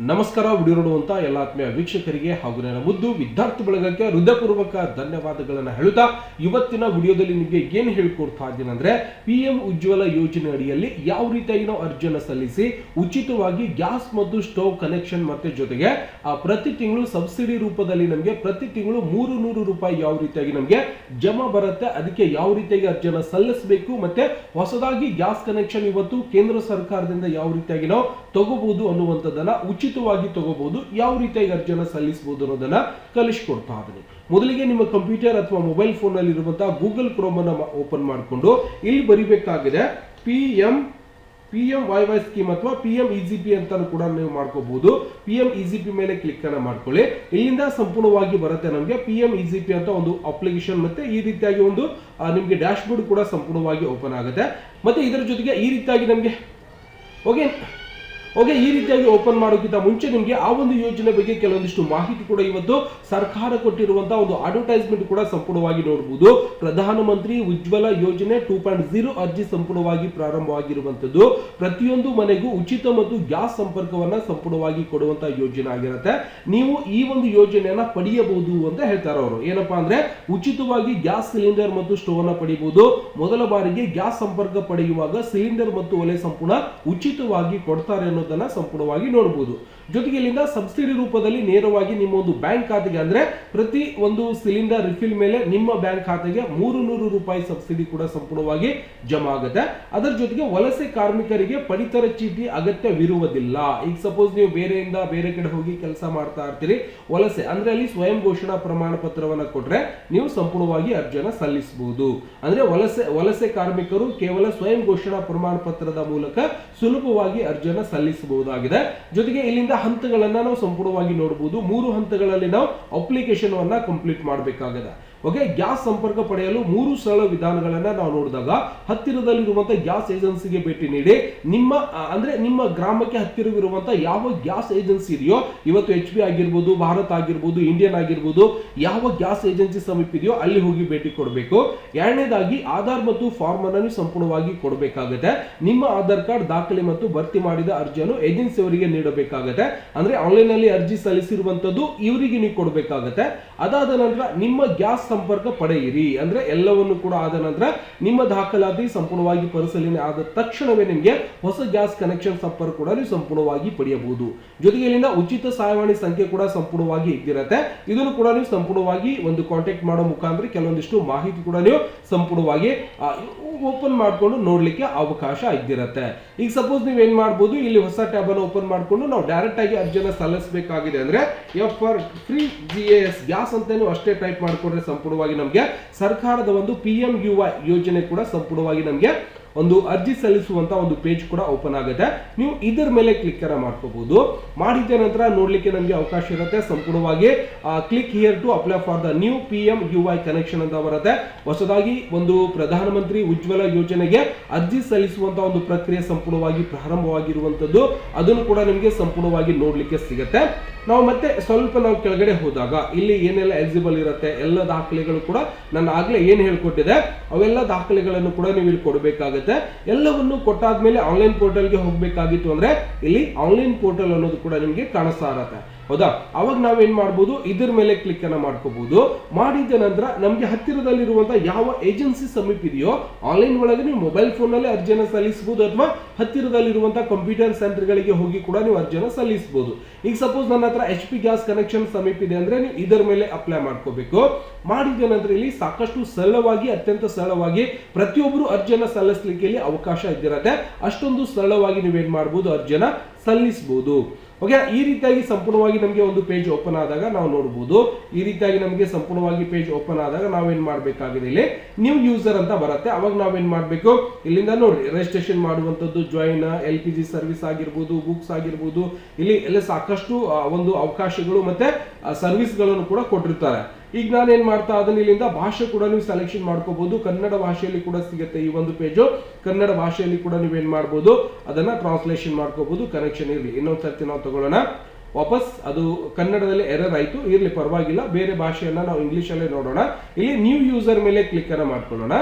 ನಮಸ್ಕಾರ ವಿಡಿಯೋ ನೋಡುವಂತ ಎಲ್ಲ ಆತ್ಮೀಯ ವೀಕ್ಷಕರಿಗೆ ಹಾಗೂ ನನ್ನ ಮುದ್ದು ವಿದ್ಯಾರ್ಥಿ ಬಳಗಕ್ಕೆ ಹೃದಯಪೂರ್ವಕ ಧನ್ಯವಾದಗಳನ್ನು ಹೇಳುತ್ತಾ ಇವತ್ತಿನ ವಿಡಿಯೋದಲ್ಲಿ ನಿಮಗೆ ಏನು ಹೇಳ್ಕೊಡ್ತಾ ಇದ್ದೀನಿ ಅಂದ್ರೆ ಪಿ ಎಂ ಉಜ್ವಲ ಯೋಜನೆ ಅಡಿಯಲ್ಲಿ ಯಾವ ರೀತಿಯಾಗಿ ನಾವು ಅರ್ಜಿಯನ್ನು ಸಲ್ಲಿಸಿ ಉಚಿತವಾಗಿ ಗ್ಯಾಸ್ ಮತ್ತು ಸ್ಟವ್ ಕನೆಕ್ಷನ್ ಮತ್ತೆ ಜೊತೆಗೆ ಆ, ಪ್ರತಿ ತಿಂಗಳು ಸಬ್ಸಿಡಿ ರೂಪದಲ್ಲಿ ನಮಗೆ ಪ್ರತಿ ತಿಂಗಳು ಮೂರು ನೂರು ರೂಪಾಯಿ ಯಾವ ರೀತಿಯಾಗಿ ನಮಗೆ ಜಮಾ ಬರುತ್ತೆ ಅದಕ್ಕೆ ಯಾವ ರೀತಿಯಾಗಿ ಅರ್ಜಿಯನ್ನು ಸಲ್ಲಿಸಬೇಕು ಮತ್ತೆ ಹೊಸದಾಗಿ ಗ್ಯಾಸ್ ಕನೆಕ್ಷನ್ ಇವತ್ತು ಕೇಂದ್ರ ಸರ್ಕಾರದಿಂದ ಯಾವ ರೀತಿಯಾಗಿ ನಾವು ತಗೋಬಹುದು ಅನ್ನುವಂಥದ್ದನ್ನ ಉಚಿತವಾಗಿ ತಗೋಬಹುದು ಯಾವ ರೀತಿಯಾಗಿ ಅರ್ಜಿಯನ್ನು ಸಲ್ಲಿಸಬಹುದು ಅನ್ನೋದನ್ನ ಕಲಿಸ್ಕೊಡ್ತಾ ಇದ್ದೀನಿ. ಮೊದಲಿಗೆ ನಿಮ್ಮ ಕಂಪ್ಯೂಟರ್ ಅಥವಾ ಮೊಬೈಲ್ ಫೋನ್ ಅಲ್ಲಿ ಇರುವಂತಹ ಗೂಗಲ್ ಕ್ರೋಮ್ ಅನ್ನ ಓಪನ್ ಮಾಡಿಕೊಂಡು ಇಲ್ಲಿ ಬರಿಬೇಕಾಗಿದೆ P M P M Y Y scheme ಅಥವಾ P M E G P ಅಂತ ಕೂಡ ನೀವು ಮಾಡ್ಕೋಬಹುದು P M E G P ಮೇಲೆ ಕ್ಲಿಕ್ ಅನ್ನ ಮಾಡ್ಕೊಳ್ಳಿ. ಇಲ್ಲಿಂದ ಸಂಪೂರ್ಣವಾಗಿ ಬರುತ್ತೆ ನಮಗೆ ಪಿ ಎಂ ಇಜಿ ಪಿ ಅಂತ ಒಂದು ಅಪ್ಲಿಕೇಶನ್ ಮತ್ತೆ ಈ ರೀತಿಯಾಗಿ ಒಂದು ನಿಮಗೆ ಡ್ಯಾಶ್ ಬೋರ್ಡ್ ಕೂಡ ಸಂಪೂರ್ಣವಾಗಿ ಓಪನ್ ಆಗುತ್ತೆ. ಮತ್ತೆ ಇದರ ಜೊತೆಗೆ ಈ ರೀತಿಯಾಗಿ ನಮಗೆ, ಓಕೆ? ಓಕೆ, ಈ ರೀತಿಯಾಗಿ ಓಪನ್ ಮಾಡೋಕ್ಕಿಂತ ಮುಂಚೆ ನಿಮಗೆ ಆ ಒಂದು ಯೋಜನೆ ಬಗ್ಗೆ ಕೆಲವೊಂದಿಷ್ಟು ಮಾಹಿತಿ ಕೂಡ ಇವತ್ತು ಸರ್ಕಾರ ಕೊಟ್ಟಿರುವಂತಹ ಒಂದು ಅಡ್ವರ್ಟೈಸ್ಮೆಂಟ್ ಕೂಡ ಸಂಪೂರ್ಣವಾಗಿ ನೋಡಬಹುದು ಪ್ರಧಾನಮಂತ್ರಿ ಉಜ್ವಲ ಯೋಜನೆ ಟೂ ಪಾಯಿಂಟ್ ಜೀರೋ ಅರ್ಜಿ ಸಂಪೂರ್ಣವಾಗಿ ಪ್ರಾರಂಭವಾಗಿರುವಂತದ್ದು ಪ್ರತಿಯೊಂದು ಮನೆಗೂ ಉಚಿತ ಮತ್ತು ಗ್ಯಾಸ್ ಸಂಪರ್ಕವನ್ನ ಸಂಪೂರ್ಣವಾಗಿ ಕೊಡುವಂತಹ ಯೋಜನೆ ಆಗಿರುತ್ತೆ. ನೀವು ಈ ಒಂದು ಯೋಜನೆಯನ್ನ ಪಡೆಯಬಹುದು ಅಂತ ಹೇಳ್ತಾರೆ ಅವರು. ಏನಪ್ಪಾ ಅಂದ್ರೆ, ಉಚಿತವಾಗಿ ಗ್ಯಾಸ್ ಸಿಲಿಂಡರ್ ಮತ್ತು ಸ್ಟೋವ್ ಅನ್ನ ಪಡೆಯಬಹುದು. ಮೊದಲ ಬಾರಿಗೆ ಗ್ಯಾಸ್ ಸಂಪರ್ಕ ಪಡೆಯುವಾಗ ಸಿಲಿಂಡರ್ ಮತ್ತು ಒಲೆ ಸಂಪೂರ್ಣ ಉಚಿತವಾಗಿ ಕೊಡ್ತಾರೆ ಅನ್ನೋದನ್ನ ಸಂಪೂರ್ಣವಾಗಿ ನೋಡಬಹುದು ಜೊತೆಗೆ ಇಲ್ಲಿಂದ ಸಬ್ಸಿಡಿ ರೂಪದಲ್ಲಿ ನೇರವಾಗಿ ನಿಮ್ಮ ಒಂದು ಬ್ಯಾಂಕ್ ಖಾತೆಗೆ ಅಂದ್ರೆ ಪ್ರತಿ ಒಂದು ಸಿಲಿಂಡರ್ ರಿಫಿಲ್ ಮೇಲೆ ನಿಮ್ಮ ಬ್ಯಾಂಕ್ ಖಾತೆಗೆ ಮೂರು ನೂರು ರೂಪಾಯಿ ಸಬ್ಸಿಡಿ ಕೂಡ ಸಂಪೂರ್ಣವಾಗಿ ಜಮಾ ಆಗುತ್ತೆ. ಅದರ ಜೊತೆಗೆ ವಲಸೆ ಕಾರ್ಮಿಕರಿಗೆ ಪಡಿತರ ಚೀಟಿ ಅಗತ್ಯವಿರುವುದಿಲ್ಲ. ಈಗ ಸಪೋಸ್ ನೀವು ಬೇರೆಯಿಂದ ಬೇರೆ ಕಡೆ ಹೋಗಿ ಕೆಲಸ ಮಾಡ್ತಾ ಇರ್ತೀರಿ. ವಲಸೆ ಅಂದ್ರೆ ಅಲ್ಲಿ ಸ್ವಯಂ ಘೋಷಣಾ ಪ್ರಮಾಣ ಪತ್ರವನ್ನ ಕೊಟ್ರೆ ನೀವು ಸಂಪೂರ್ಣವಾಗಿ ಅರ್ಜಿಯನ್ನು ಸಲ್ಲಿಸಬಹುದು ಅಂದ್ರೆ ವಲಸೆ ವಲಸೆ ಕಾರ್ಮಿಕರು ಕೇವಲ ಸ್ವಯಂ ಘೋಷಣಾ ಪ್ರಮಾಣ ಪತ್ರದ ಮೂಲಕ ಸುಲಭವಾಗಿ ಅರ್ಜಿಯನ್ನ ಸಲ್ಲಿಸಬಹುದಾಗಿದೆ ಜೊತೆಗೆ ಇಲ್ಲಿಂದ ಹಂತಗಳನ್ನ ನಾವು ಸಂಪೂರ್ಣವಾಗಿ ನೋಡಬಹುದು ಮೂರು ಹಂತಗಳಲ್ಲಿ ನಾವು ಅಪ್ಲಿಕೇಶನ್ ಅನ್ನ ಕಂಪ್ಲೀಟ್ ಮಾಡಬೇಕಾಗಿದೆ. ಓಕೆ ಗ್ಯಾಸ್ ಸಂಪರ್ಕ ಪಡೆಯಲು ಮೂರು ಸರಳ ವಿಧಾನಗಳನ್ನ ನಾವು ನೋಡಿದಾಗ ಹತ್ತಿರದಲ್ಲಿರುವಂತಹ ಗ್ಯಾಸ್ ಏಜೆನ್ಸಿಗೆ ಭೇಟಿ ನೀಡಿ, ನಿಮ್ಮ ಅಂದ್ರೆ ನಿಮ್ಮ ಗ್ರಾಮಕ್ಕೆ ಹತ್ತಿರವಿರುವಂತಹ ಯಾವ ಗ್ಯಾಸ್ ಏಜೆನ್ಸಿ ಇದೆಯೋ, ಇವತ್ತು ಎಚ್ ಪಿ ಆಗಿರ್ಬೋದು, ಭಾರತ್ ಆಗಿರ್ಬೋದು ಇಂಡಿಯನ್ ಆಗಿರ್ಬೋದು, ಯಾವ ಗ್ಯಾಸ್ ಏಜೆನ್ಸಿ ಸಮೀಪ ಇದೆಯೋ ಅಲ್ಲಿ ಹೋಗಿ ಭೇಟಿ ಕೊಡಬೇಕು. ಎರಡನೇದಾಗಿ ಆಧಾರ್ ಮತ್ತು ಫಾರ್ಮ್ ಅನ್ನು ಸಂಪೂರ್ಣವಾಗಿ ಕೊಡಬೇಕಾಗುತ್ತೆ. ನಿಮ್ಮ ಆಧಾರ್ ಕಾರ್ಡ್ ದಾಖಲೆ ಮತ್ತು ಭರ್ತಿ ಮಾಡಿದ ಅರ್ಜಿಯನ್ನು ಏಜೆನ್ಸಿ ಅವರಿಗೆ ನೀಡಬೇಕಾಗುತ್ತೆ. ಅಂದ್ರೆ ಆನ್ಲೈನ್ ಅಲ್ಲಿ ಅರ್ಜಿ ಸಲ್ಲಿಸಿರುವಂತದ್ದು ಇವರಿಗೆ ನೀವು ಕೊಡಬೇಕಾಗುತ್ತೆ. ಅದಾದ ನಂತರ ನಿಮ್ಮ ಗ್ಯಾಸ್ ಸಂಪರ್ಕ ಪಡೆಯಿರಿ. ಅಂದ್ರೆ ಎಲ್ಲವನ್ನು ಕೂಡ ಆದ ನಂತರ ನಿಮ್ಮ ದಾಖಲಾತಿ ಸಂಪೂರ್ಣವಾಗಿ ಪರಿಶೀಲನೆ ಆದ ತಕ್ಷಣವೇ ನಿಮಗೆ ಹೊಸ ಗ್ಯಾಸ್ ಕನೆಕ್ಷನ್ ಸಂಪರ್ಕ ಕೂಡ ನೀವು ಸಂಪೂರ್ಣವಾಗಿ ಪಡೆಯಬಹುದು. ಜೊತೆಗೆ ಇಲ್ಲಿಂದ ಉಚಿತ ಸಹಾಯವಾಣಿ ಸಂಖ್ಯೆ ಕೂಡ ಸಂಪೂರ್ಣವಾಗಿ ಇದ್ದಿರತ್ತೆ. ಇದನ್ನು ಕೂಡ ನೀವು ಸಂಪೂರ್ಣವಾಗಿ ಒಂದು ಕಾಂಟ್ಯಾಕ್ಟ್ ಮಾಡೋ ಮುಖಾಂತರ ಕೆಲವೊಂದಿಷ್ಟು ಮಾಹಿತಿ ಕೂಡ ನೀವು ಸಂಪೂರ್ಣವಾಗಿ ಓಪನ್ ಮಾಡ್ಕೊಂಡು ನೋಡ್ಲಿಕ್ಕೆ ಅವಕಾಶ ಇದ್ದಿರತ್ತೆ. ಈಗ ಸಪೋಸ್ ನೀವು ಏನ್ ಮಾಡಬಹುದು ಇಲ್ಲಿ ಹೊಸ ಟ್ಯಾಬ್ ಅನ್ನು ಓಪನ್ ಮಾಡ್ಕೊಂಡು ನಾವು ಡೈರೆಕ್ಟ್ ಆಗಿ ಅರ್ಜಿಯನ್ನು ಸಲ್ಲಿಸಬೇಕಾಗಿದೆ ಅಂದ್ರೆ F R free G S gas ಅಂತ ನೀವು ಅಷ್ಟೇ ಟೈಪ್ ಮಾಡ್ಕೊಂಡ್ರೆ ಸಂಪೂರ್ಣವಾಗಿ ನಮಗೆ ಸರ್ಕಾರದ ಒಂದು ಪಿ ಎಂ ಯೋಜನೆ ಕೂಡ ಸಂಪೂರ್ಣವಾಗಿ ನಮಗೆ ಒಂದು ಅರ್ಜಿ ಸಲ್ಲಿಸುವಂತ ಒಂದು ಪೇಜ್ ಕೂಡ ಓಪನ್ ಆಗುತ್ತೆ. ನೀವು ಇದರ ಮೇಲೆ ಕ್ಲಿಕ್ ಅನ್ನ ಮಾಡ್ಕೋಬಹುದು ಮಾಡಿದ ನಂತರ ನೋಡ್ಲಿಕ್ಕೆ ನಮಗೆ ಅವಕಾಶ ಇರುತ್ತೆ. ಸಂಪೂರ್ಣವಾಗಿ click here to apply for the new P M U I connection ಅಂತ ಬರುತ್ತೆ. ಹೊಸದಾಗಿ ಒಂದು ಪ್ರಧಾನಮಂತ್ರಿ ಉಜ್ವಲ ಯೋಜನೆಗೆ ಅರ್ಜಿ ಸಲ್ಲಿಸುವಂತ ಒಂದು ಪ್ರಕ್ರಿಯೆ ಸಂಪೂರ್ಣವಾಗಿ ಪ್ರಾರಂಭವಾಗಿರುವಂತದ್ದು, ಅದನ್ನು ಕೂಡ ನಿಮಗೆ ಸಂಪೂರ್ಣವಾಗಿ ನೋಡ್ಲಿಕ್ಕೆ ಸಿಗುತ್ತೆ. ನಾವು ಮತ್ತೆ ಸ್ವಲ್ಪ ನಾವು ಕೆಳಗಡೆ ಹೋದಾಗ, ಇಲ್ಲಿ ಏನೆಲ್ಲ ಎಲಿಜಿಬಲ್ ಇರುತ್ತೆ, ಎಲ್ಲ ದಾಖಲೆಗಳು ಕೂಡ ನಾನು ಆಗ್ಲೇ ಏನು ಹೇಳ್ಕೊಟ್ಟಿದೆ, ಅವೆಲ್ಲ ದಾಖಲೆಗಳನ್ನು ಕೂಡ ನೀವು ಇಲ್ಲಿ ಕೊಡಬೇಕಾಗುತ್ತೆ. ಎಲ್ಲವನ್ನು ಕೊಟ್ಟಾದ್ಮೇಲೆ ಆನ್ಲೈನ್ ಪೋರ್ಟಲ್ಗೆ ಹೋಗ್ಬೇಕಾಗಿತ್ತು ಅಂದ್ರೆ ಇಲ್ಲಿ ಆನ್ಲೈನ್ ಪೋರ್ಟಲ್ ಅನ್ನೋದು ಕೂಡ ನಿಮಗೆ ಕಾಣಿಸ್ತಾ ಇರತ್ತೆ. ಹೌದಾ? ಅವಾಗ ನಾವೇನ್ ಮಾಡ್ಬೋದು? ಇದ್ರ ಮೇಲೆ ಕ್ಲಿಕ್ ಅನ್ನ ಮಾಡ್ಕೋಬಹುದು ಮಾಡಿದ ನಂತರ ನಮಗೆ ಹತ್ತಿರದಲ್ಲಿರುವಂತಹ ಯಾವ ಏಜೆನ್ಸಿ ಸಮೀಪ ಇದೆಯೋ ಆನ್ಲೈನ್ ಒಳಗೆ ನೀವು ಮೊಬೈಲ್ ಫೋನ್ನಲ್ಲಿ ಅರ್ಜಿಯನ್ನು ಸಲ್ಲಿಸಬಹುದು ಅಥವಾ ಹತ್ತಿರದಲ್ಲಿರುವಂತಹ ಕಂಪ್ಯೂಟರ್ ಸೆಂಟರ್ ಗಳಿಗೆ ಹೋಗಿ ಕೂಡ ನೀವು ಅರ್ಜಿಯನ್ನು ಸಲ್ಲಿಸಬಹುದು ಈಗ ಸಪೋಸ್ ನನ್ನ ಹತ್ರ ಎಚ್ ಪಿ ಗ್ಯಾಸ್ ಕನೆಕ್ಷನ್ ಸಮೀಪ ಇದೆ ಅಂದ್ರೆ ನೀವು ಇದರ ಮೇಲೆ ಅಪ್ಲೈ ಮಾಡ್ಕೋಬೇಕು. ಮಾಡಿದ ನಂತರ ಇಲ್ಲಿ ಸಾಕಷ್ಟು ಸರಳವಾಗಿ, ಅತ್ಯಂತ ಸರಳವಾಗಿ ಪ್ರತಿಯೊಬ್ಬರು ಅರ್ಜಿಯನ್ನು ಸಲ್ಲಿಸಲಿಕ್ಕೆ ಅವಕಾಶ ಇದ್ದಿರತ್ತೆ. ಅಷ್ಟೊಂದು ಸರಳವಾಗಿ ನೀವೇನ್ ಮಾಡ್ಬೋದು? ಅರ್ಜಿಯನ್ನ ಸಲ್ಲಿಸಬಹುದು ಓಕೆ ಈ ರೀತಿಯಾಗಿ ಸಂಪೂರ್ಣವಾಗಿ ನಮಗೆ ಒಂದು ಪೇಜ್ ಓಪನ್ ಆದಾಗ ನಾವು ನೋಡಬಹುದು ಈ ರೀತಿಯಾಗಿ ನಮಗೆ ಸಂಪೂರ್ಣವಾಗಿ ಪೇಜ್ ಓಪನ್ ಆದಾಗ ನಾವೇನ್ ಮಾಡಬೇಕಾಗಿದೆ ಇಲ್ಲಿ? ನ್ಯೂ ಯೂಸರ್ ಅಂತ ಬರುತ್ತೆ. ಅವಾಗ ನಾವೇನ್ ಮಾಡಬೇಕು? ಇಲ್ಲಿಂದ ನೋಡಿ ರಿಜಿಸ್ಟ್ರೇಷನ್ ಮಾಡುವಂತದ್ದು join L P G service ಆಗಿರ್ಬೋದು ಬುಕ್ಸ್ ಆಗಿರ್ಬೋದು, ಇಲ್ಲಿ ಎಲ್ಲ ಸಾಕಷ್ಟು ಒಂದು ಅವಕಾಶಗಳು ಮತ್ತೆ ಸರ್ವಿಸ್ಗಳನ್ನು ಕೂಡ ಕೊಟ್ಟಿರ್ತಾರೆ. ಈಗ ನಾನು ಏನ್ ಮಾಡ್ತಾ ಅದನ್ನ ಇಲ್ಲಿಂದ ಭಾಷೆ ಕೂಡ ನೀವು ಸೆಲೆಕ್ಷನ್ ಮಾಡ್ಕೋಬಹುದು. ಕನ್ನಡ ಭಾಷೆಯಲ್ಲಿ ಕೂಡ ಸಿಗುತ್ತೆ ಈ ಒಂದು ಪೇಜು ಕನ್ನಡ ಭಾಷೆಯಲ್ಲಿ ಕೂಡ ನೀವೇನು ಮಾಡ್ಬೋದು? ಅದನ್ನ ಟ್ರಾನ್ಸ್ಲೇಷನ್ ಮಾಡ್ಕೋಬಹುದು. ಕನೆಕ್ಷನ್ ಇರಲಿ. ಇನ್ನೊಂದ್ ಸರ್ತಿ ನಾವು ತಗೊಳ್ಳೋಣ. ವಾಪಸ್ ಅದು ಕನ್ನಡದಲ್ಲಿ ಎರರ್ ಆಯ್ತು. ಇರ್ಲಿ, ಪರವಾಗಿಲ್ಲ. ಬೇರೆ ಭಾಷೆಯನ್ನ ನಾವು ಇಂಗ್ಲಿಷ್ ಅಲ್ಲೇ ನೋಡೋಣ. ಇಲ್ಲಿ ನ್ಯೂ ಯೂಸರ್ ಮೇಲೆ ಕ್ಲಿಕ್ ಅನ್ನ ಮಾಡ್ಕೊಳ್ಳೋಣ.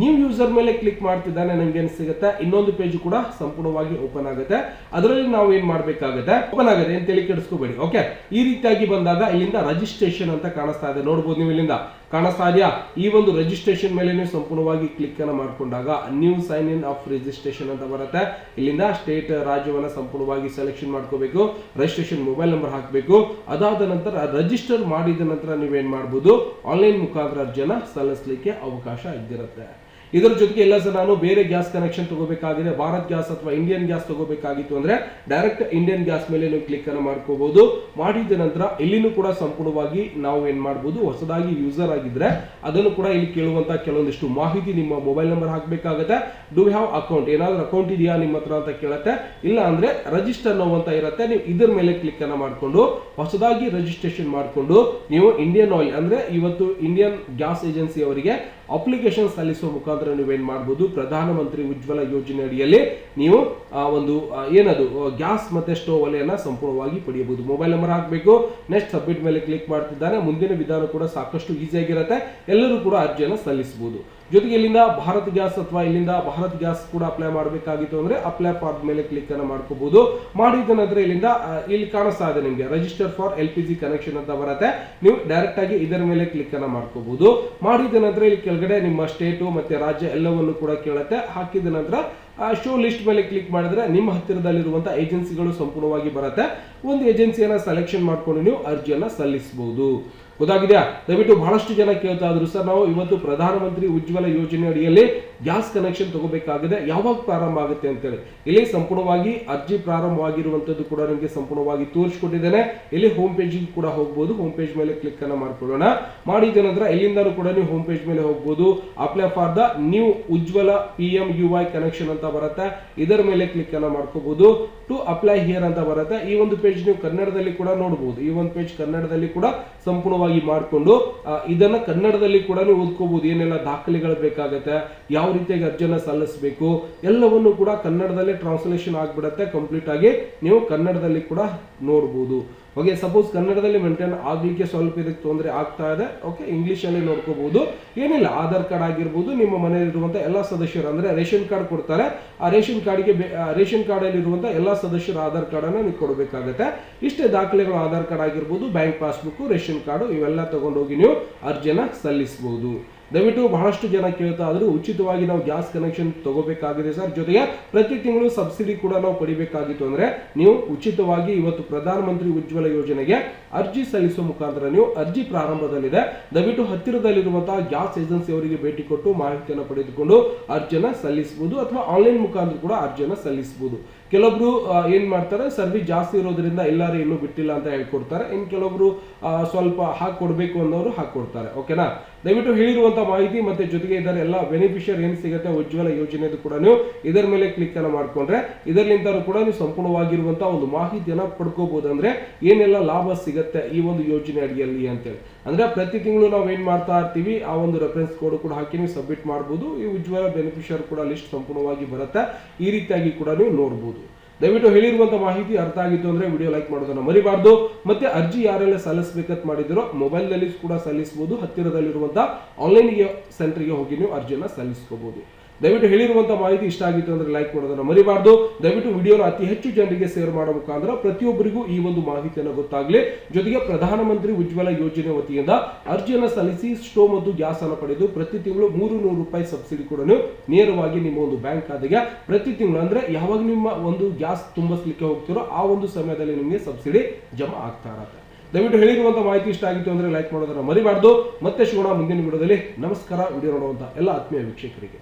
ನ್ಯೂ ಯೂಸರ್ ಮೇಲೆ ಕ್ಲಿಕ್ ಮಾಡ್ತಿದ್ದಾನೆ, ನಮ್ಗೆ ಏನ್ ಸಿಗುತ್ತೆ? ಇನ್ನೊಂದು ಪೇಜ್ ಕೂಡ ಸಂಪೂರ್ಣವಾಗಿ ಓಪನ್ ಆಗುತ್ತೆ. ಅದರಲ್ಲಿ ನಾವು ಏನ್ ಮಾಡ್ಬೇಕಾಗುತ್ತೆ? ಓಪನ್ ಆಗುತ್ತೆ. ಅಂತ ಹೇಳಿ ಕೆಡಿಸ್ಕೋಬೇಡಿ ಓಕೆ ಈ ರೀತಿಯಾಗಿ ಬಂದಾಗ ಇಲ್ಲಿಂದ ರಿಜಿಸ್ಟ್ರೇಷನ್ ಅಂತ ಕಾಣಿಸ್ತಾ ಇದೆ. ನೋಡ್ಬೋದು ನೀವು ಇಲ್ಲಿಂದ. ಕಾಣಿಸ್ತಾ ಇದೆಯಾ? ಈ ಒಂದು ರಿಜಿಸ್ಟ್ರೇಷನ್ ಮೇಲೆ ಸಂಪೂರ್ಣವಾಗಿ ಕ್ಲಿಕ್ ಅನ್ನ ಮಾಡ್ಕೊಂಡಾಗ new sign in of registration ಅಂತ ಬರುತ್ತೆ. ಇಲ್ಲಿಂದ ಸ್ಟೇಟ್ ರಾಜ್ಯವನ್ನ ಸಂಪೂರ್ಣವಾಗಿ ಸೆಲೆಕ್ಷನ್ ಮಾಡ್ಕೋಬೇಕು. ರಿಜಿಸ್ಟ್ರೇಷನ್ ಮೊಬೈಲ್ ನಂಬರ್ ಹಾಕಬೇಕು. ಅದಾದ ನಂತರ ರಿಜಿಸ್ಟರ್ ಮಾಡಿದ ನಂತರ ನೀವೇನ್ ಮಾಡ್ಬೋದು? ಆನ್ಲೈನ್ ಮುಖಾಂತರ ಜನ ಸಲ್ಲಿಸಲಿಕ್ಕೆ ಅವಕಾಶ ಇದ್ದಿರುತ್ತೆ. ಇದರ ಜೊತೆಗೆ ಎಲ್ಲ ಸರ್ ನಾನು ಬೇರೆ ಗ್ಯಾಸ್ ಕನೆಕ್ಷನ್ ತಗೋಬೇಕಾಗಿದೆ. ಭಾರತ್ ಗ್ಯಾಸ್ ಅಥವಾ ಇಂಡಿಯನ್ ಗ್ಯಾಸ್ ತಗೋಬೇಕಾಗಿತ್ತು ಅಂದ್ರೆ ಡೈರೆಕ್ಟ್ ಇಂಡಿಯನ್ ಗ್ಯಾಸ್ ಮೇಲೆ ನೀವು ಕ್ಲಿಕ್ ಅನ್ನು ಮಾಡ್ಕೋಬಹುದು ಮಾಡಿದ ನಂತರ ಇಲ್ಲಿನೂ ಕೂಡ ಸಂಪೂರ್ಣವಾಗಿ ನಾವು ಏನ್ ಮಾಡಬಹುದು ಹೊಸದಾಗಿ ಯೂಸರ್ ಆಗಿದ್ರೆ ಅದನ್ನು ಕೂಡ ಇಲ್ಲಿ ಕೇಳುವಂತ ಕೆಲವೊಂದಿಷ್ಟು ಮಾಹಿತಿ ನಿಮ್ಮ ಮೊಬೈಲ್ ನಂಬರ್ ಹಾಕಬೇಕಾಗುತ್ತೆ. ಡು ಹ್ಯಾವ್ ಅಕೌಂಟ್ ಏನಾದ್ರೂ ಅಕೌಂಟ್ ಇದೆಯಾ ನಿಮ್ಮ ಹತ್ರ ಅಂತ ಕೇಳುತ್ತೆ. ಇಲ್ಲ ಅಂದ್ರೆ ರಿಜಿಸ್ಟರ್ ಅಂತ ಇರುತ್ತೆ. ನೀವು ಇದ್ರ ಮೇಲೆ ಕ್ಲಿಕ್ ಅನ್ನ ಮಾಡಿಕೊಂಡು, ಹೊಸದಾಗಿ ರಿಜಿಸ್ಟ್ರೇಷನ್ ಮಾಡಿಕೊಂಡು, ನೀವು ಇಂಡಿಯನ್ ಆಯಿಲ್ ಅಂದ್ರೆ ಇವತ್ತು ಇಂಡಿಯನ್ ಗ್ಯಾಸ್ ಏಜೆನ್ಸಿ ಅವರಿಗೆ ಅಪ್ಲಿಕೇಶನ್ ಸಲ್ಲಿಸುವ ಮುಖಾಂತರ ನೀವೇನ್ ಮಾಡಬಹುದು ಪ್ರಧಾನಮಂತ್ರಿ ಉಜ್ವಲ ಯೋಜನೆ ಅಡಿಯಲ್ಲಿ ನೀವು ಒಂದು ಏನದು ಗ್ಯಾಸ್ ಮತ್ತೆ ಸ್ಟೋವ್ ಒಲೆಯನ್ನ ಸಂಪೂರ್ಣವಾಗಿ ಪಡೆಯಬಹುದು. ಮೊಬೈಲ್ ನಂಬರ್ ಹಾಕಬೇಕು, ನೆಕ್ಸ್ಟ್ ಸಬ್ಮಿಟ್ ಮೇಲೆ ಕ್ಲಿಕ್ ಮಾಡ್ತಿದ್ದಾನೆ, ಮುಂದಿನ ವಿಧಾನ ಕೂಡ ಸಾಕಷ್ಟು ಈಸಿಯಾಗಿರುತ್ತೆ, ಎಲ್ಲರೂ ಕೂಡ ಅರ್ಜಿಯನ್ನು ಸಲ್ಲಿಸಬಹುದು. ಜೊತೆಗೆ ಇಲ್ಲಿಂದ ಭಾರತ್ ಗ್ಯಾಸ್ ಅಥವಾ ಇಲ್ಲಿಂದ ಭಾರತ್ ಗ್ಯಾಸ್ ಕೂಡ ಅಪ್ಲೈ ಮಾಡಬೇಕಾಗಿತ್ತು ಅಂದ್ರೆ ಅಪ್ಲೈ ಫಾರ್ ಮೇಲೆ ಕ್ಲಿಕ್ ಅನ್ನು ಮಾಡ್ಕೋಬಹುದು. ಮಾಡಿದ ನಂತರ ಇಲ್ಲಿಂದ ಇಲ್ಲಿ ಕಾಣಿಸ್ತಾ ಇದೆ ನಿಮಗೆ register for L P G connection ಅಂತ ಬರುತ್ತೆ. ನೀವು ಡೈರೆಕ್ಟ್ ಆಗಿ ಇದರ ಮೇಲೆ ಕ್ಲಿಕ್ ಅನ್ನ ಮಾಡ್ಕೋಬಹುದು. ಮಾಡಿದ ನಂತರ ಇಲ್ಲಿ ಕೆಳಗಡೆ ನಿಮ್ಮ ಸ್ಟೇಟು ಮತ್ತೆ ರಾಜ್ಯ ಎಲ್ಲವನ್ನು ಕೂಡ ಕೇಳುತ್ತೆ. ಹಾಕಿದ ನಂತರ ಶೋ ಲಿಸ್ಟ್ ಮೇಲೆ ಕ್ಲಿಕ್ ಮಾಡಿದ್ರೆ ನಿಮ್ಮ ಹತ್ತಿರದಲ್ಲಿರುವಂತಹ ಏಜೆನ್ಸಿಗಳು ಸಂಪೂರ್ಣವಾಗಿ ಬರುತ್ತೆ. ಒಂದು ಏಜೆನ್ಸಿಯನ್ನ ಸೆಲೆಕ್ಷನ್ ಮಾಡ್ಕೊಂಡು ನೀವು ಅರ್ಜಿಯನ್ನ ಸಲ್ಲಿಸಬಹುದು. ಗೊತ್ತಾಗಿದೆಯಾ? ದಯವಿಟ್ಟು ಬಹಳಷ್ಟು ಜನ ಕೇಳ್ತಾ ಇದ್ರು ಸರ್, ನಾವು ಇವತ್ತು ಪ್ರಧಾನಮಂತ್ರಿ ಉಜ್ವಲ ಯೋಜನೆ ಅಡಿಯಲ್ಲಿ ಗ್ಯಾಸ್ ಕನೆಕ್ಷನ್ ತಗೋಬೇಕಾಗಿದೆ. ಯಾವಾಗ ಪ್ರಾರಂಭ ಆಗುತ್ತೆ ಅಂತೇಳಿ. ಇಲ್ಲಿ ಸಂಪೂರ್ಣವಾಗಿ ಅರ್ಜಿ ಪ್ರಾರಂಭವಾಗಿರುವಂತದ್ದು ಕೂಡ ನಿಮಗೆ ಸಂಪೂರ್ಣವಾಗಿ ತೋರಿಸ್ಕೊಟ್ಟಿದ್ದೇನೆ. ಇಲ್ಲಿ ಹೋಮ್ ಪೇಜ್ ಕೂಡ ಹೋಗ್ಬೋದು. ಹೋಮ್ ಪೇಜ್ ಮೇಲೆ ಕ್ಲಿಕ್ ಅನ್ನ ಮಾಡ್ಕೊಳ್ಳೋಣ. ಮಾಡಿದ ನಂತರ ಎಲ್ಲಿಂದಲೂ ಕೂಡ ನೀವು ಹೋಮ್ ಪೇಜ್ ಮೇಲೆ ಹೋಗ್ಬೋದು. Apply for the new Ujjwala P M U I connection ಅಂತ ಬರುತ್ತೆ. ಇದರ ಮೇಲೆ ಕ್ಲಿಕ್ ಅನ್ನ ಮಾಡ್ಕೋಬಹುದು ಟು ಅಪ್ಲೈ ಹಿಯರ್ ಅಂತ ಬರುತ್ತೆ. ಈ ಒಂದು ಪೇಜ್ ನೀವು ಕನ್ನಡದಲ್ಲಿ ಕೂಡ ನೋಡಬಹುದು ಈ ಒಂದು ಪೇಜ್ ಕನ್ನಡದಲ್ಲಿ ಕೂಡ ಸಂಪೂರ್ಣವಾಗಿ ಮಾಡಿಕೊಂಡು ಇದನ್ನ ಕನ್ನಡದಲ್ಲಿ ಕೂಡ ಓದ್ಕೋಬಹುದು ಏನೆಲ್ಲ ದಾಖಲೆಗಳು ಬೇಕಾಗತ್ತೆ, ಯಾವ ರೀತಿಯಾಗಿ ಅರ್ಜಿಯನ್ನ ಸಲ್ಲಿಸಬೇಕು, ಎಲ್ಲವನ್ನು ಕೂಡ ಕನ್ನಡದಲ್ಲೇ ಟ್ರಾನ್ಸ್ಲೇಷನ್ ಆಗ್ಬಿಡತ್ತೆ. ಕಂಪ್ಲೀಟ್ ಆಗಿ ನೀವು ಕನ್ನಡದಲ್ಲಿ ಕೂಡ ನೋಡಬಹುದು ಓಕೆ ಸಪೋಸ್ ಕನ್ನಡದಲ್ಲಿ ಮೇಂಟೈನ್ ಆಗಲಿಕ್ಕೆ ಸ್ವಲ್ಪ ಇದಕ್ಕೆ ತೊಂದರೆ ಆಗ್ತಾ ಇದೆ. ಓಕೆ ಇಂಗ್ಲಿಷ್ ಅಲ್ಲಿ ನೋಡ್ಕೋಬಹುದು ಏನಿಲ್ಲ ಆಧಾರ್ ಕಾರ್ಡ್ ಆಗಿರ್ಬೋದು, ನಿಮ್ಮ ಮನೆಯಲ್ಲಿರುವಂಥ ಎಲ್ಲ ಸದಸ್ಯರು, ಅಂದ್ರೆ ರೇಷನ್ ಕಾರ್ಡ್ ಕೊಡ್ತಾರೆ. ಆ ರೇಷನ್ ಕಾರ್ಡ್ಗೆ ರೇಷನ್ ಕಾರ್ಡ್ ಅಲ್ಲಿ ಇರುವಂತ ಎಲ್ಲ ಸದಸ್ಯರ ಆಧಾರ್ ಕಾರ್ಡನ್ನು ನೀವು ಕೊಡಬೇಕಾಗತ್ತೆ. ಇಷ್ಟೇ ದಾಖಲೆಗಳು ಆಧಾರ್ ಕಾರ್ಡ್ ಆಗಿರ್ಬೋದು ಬ್ಯಾಂಕ್ ಪಾಸ್ಬುಕ್ ರೇಷನ್ ಕಾರ್ಡ್ ಇವೆಲ್ಲ ತಗೊಂಡೋಗಿ ನೀವು ಅರ್ಜಿಯನ್ನು ಸಲ್ಲಿಸಬಹುದು ದಯವಿಟ್ಟು ಬಹಳಷ್ಟು ಜನ ಕೇಳ್ತಾ ಆದ್ರೂ ಉಚಿತವಾಗಿ ನಾವು ಗ್ಯಾಸ್ ಕನೆಕ್ಷನ್ ತಗೋಬೇಕಾಗಿದೆ ಸರ್. ಜೊತೆಗೆ ಪ್ರತಿ ತಿಂಗಳು ಸಬ್ಸಿಡಿ ಕೂಡ ನಾವು ಪಡಿಬೇಕಾಗಿತ್ತು ಅಂದ್ರೆ ನೀವು ಉಚಿತವಾಗಿ ಇವತ್ತು ಪ್ರಧಾನಮಂತ್ರಿ ಉಜ್ವಲ ಯೋಜನೆಗೆ ಅರ್ಜಿ ಸಲ್ಲಿಸುವ ಮುಖಾಂತರ ನೀವು ಅರ್ಜಿ ಪ್ರಾರಂಭದಲ್ಲಿದೆ. ದಯವಿಟ್ಟು ಹತ್ತಿರದಲ್ಲಿರುವಂತಹ ಗ್ಯಾಸ್ ಏಜೆನ್ಸಿ ಅವರಿಗೆ ಭೇಟಿ ಕೊಟ್ಟು ಮಾಹಿತಿಯನ್ನು ಪಡೆದುಕೊಂಡು ಅರ್ಜಿಯನ್ನು ಸಲ್ಲಿಸಬಹುದು ಅಥವಾ ಆನ್ಲೈನ್ ಮುಖಾಂತರ ಕೂಡ ಅರ್ಜಿಯನ್ನು ಸಲ್ಲಿಸಬಹುದು. ಕೆಲವೊಬ್ರು ಏನು ಮಾಡ್ತಾರೆ ಸರ್ವಿಸ್ ಜಾಸ್ತಿ ಇರೋದ್ರಿಂದ ಎಲ್ಲರೂ ಇನ್ನೂ ಬಿಟ್ಟಿಲ್ಲ ಅಂತ ಹೇಳ್ಕೊಡ್ತಾರೆ. ಇನ್ ಕೆಲವೊಬ್ರು ಸ್ವಲ್ಪ ಹಾಕೊಡ್ಬೇಕು ಅನ್ನೋರು ಹಾಕೊಡ್ತಾರೆ ಓಕೆನಾ? ದಯವಿಟ್ಟು ಹೇಳಿರುವಂತ ಮಾಹಿತಿ ಮತ್ತೆ ಜೊತೆಗೆ ಇದರ ಎಲ್ಲ ಬೆನಿಫಿಷಿಯರ್ ಏನ್ ಸಿಗುತ್ತೆ, ಉಜ್ವಲ ಯೋಜನೆದು ಕೂಡ ನೀವು ಇದರ ಮೇಲೆ ಕ್ಲಿಕ್ ಅನ್ನ ಮಾಡ್ಕೊಂಡ್ರೆ ಇದರಲ್ಲಿಂದ ಕೂಡ ನೀವು ಸಂಪೂರ್ಣವಾಗಿರುವಂತಹ ಒಂದು ಮಾಹಿತಿಯನ್ನ ಪಡ್ಕೋಬಹುದು ಅಂದ್ರೆ ಏನೆಲ್ಲ ಲಾಭ ಸಿಗುತ್ತೆ ಈ ಒಂದು ಯೋಜನೆ ಅಡಿಯಲ್ಲಿ ಅಂತೇಳಿ. ಅಂದ್ರೆ ಪ್ರತಿ ತಿಂಗಳು ನಾವು ಏನ್ ಮಾಡ್ತಾ ಇರ್ತೀವಿ, ಆ ಒಂದು ರೆಫರೆನ್ಸ್ ಕೋಡ್ ಕೂಡ ಹಾಕಿ ನೀವು ಸಬ್ಮಿಟ್ ಮಾಡಬಹುದು ಈ ಉಜ್ವಲ ಬೆನಿಫಿಷಿಯರ್ ಕೂಡ ಲಿಸ್ಟ್ ಸಂಪೂರ್ಣವಾಗಿ ಬರುತ್ತೆ. ಈ ರೀತಿಯಾಗಿ ಕೂಡ ನೀವು ನೋಡಬಹುದು ದಯವಿಟ್ಟು ಹೇಳಿರುವಂತ ಮಾಹಿತಿ ಅರ್ಥ ಆಗಿತ್ತು ಅಂದ್ರೆ ವಿಡಿಯೋ ಲೈಕ್ ಮಾಡೋದನ್ನ ಮರಿಬಾರ್ದು. ಮತ್ತೆ ಅರ್ಜಿ ಯಾರೆಲ್ಲ ಸಲ್ಲಿಸಬೇಕಂತ ಮಾಡಿದಿರೋ ಮೊಬೈಲ್ನಲ್ಲಿ ಕೂಡ ಸಲ್ಲಿಸಬಹುದು ಹತ್ತಿರದಲ್ಲಿರುವಂತ ಆನ್ಲೈನ್ ಸೆಂಟರ್ಗೆ ಹೋಗಿ ನೀವು ಅರ್ಜಿಯನ್ನ ಸಲ್ಲಿಸ್ಕೋಬಹುದು ದಯವಿಟ್ಟು ಹೇಳಿರುವಂತ ಮಾಹಿತಿ ಇಷ್ಟ ಆಗಿತ್ತು ಅಂದ್ರೆ ಲೈಕ್ ಮಾಡೋದನ್ನ ಮರಿಬಾರ್ದು. ದಯವಿಟ್ಟು ವಿಡಿಯೋನ ಅತಿ ಹೆಚ್ಚು ಜನರಿಗೆ ಶೇರ್ ಮಾಡೋ ಮುಖಾಂತರ ಪ್ರತಿಯೊಬ್ಬರಿಗೂ ಈ ಒಂದು ಮಾಹಿತಿಯನ್ನು ಗೊತ್ತಾಗಲಿ. ಜೊತೆಗೆ ಪ್ರಧಾನಮಂತ್ರಿ ಉಜ್ವಲ ಯೋಜನೆ ವತಿಯಿಂದ ಅರ್ಜಿಯನ್ನು ಸಲ್ಲಿಸಿ ಸ್ಟೋವ್ ಮತ್ತು ಗ್ಯಾಸ್ ಅನ್ನು ಪಡೆದು ಪ್ರತಿ ತಿಂಗಳು ಮೂರು ನೂರು ರೂಪಾಯಿ ಸಬ್ಸಿಡಿ ಕೂಡ ನೇರವಾಗಿ ನಿಮ್ಮ ಒಂದು ಬ್ಯಾಂಕ್ ಖಾತೆಗೆ ಪ್ರತಿ ತಿಂಗಳು ಅಂದ್ರೆ ಯಾವಾಗ ನಿಮ್ಮ ಒಂದು ಗ್ಯಾಸ್ ತುಂಬಿಸ್ಲಿಕ್ಕೆ ಹೋಗ್ತಿರೋ ಆ ಒಂದು ಸಮಯದಲ್ಲಿ ನಿಮಗೆ ಸಬ್ಸಿಡಿ ಜಮಾ ಆಗ್ತಾ ಇರತ್ತೆ. ದಯವಿಟ್ಟು ಹೇಳಿರುವಂತಹ ಮಾಹಿತಿ ಇಷ್ಟ ಆಗಿತ್ತು ಅಂದ್ರೆ ಲೈಕ್ ಮಾಡೋದನ್ನ ಮರಿಬಾರ್ದು. ಮತ್ತೆ ಶಿವಣ ಮುಂದಿನ ವಿಡಿಯೋದಲ್ಲಿ. ನಮಸ್ಕಾರ. ವಿಡಿಯೋ ನೋಡುವಂತ ಎಲ್ಲ ಆತ್ಮೀಯ ವೀಕ್ಷಕರಿಗೆ.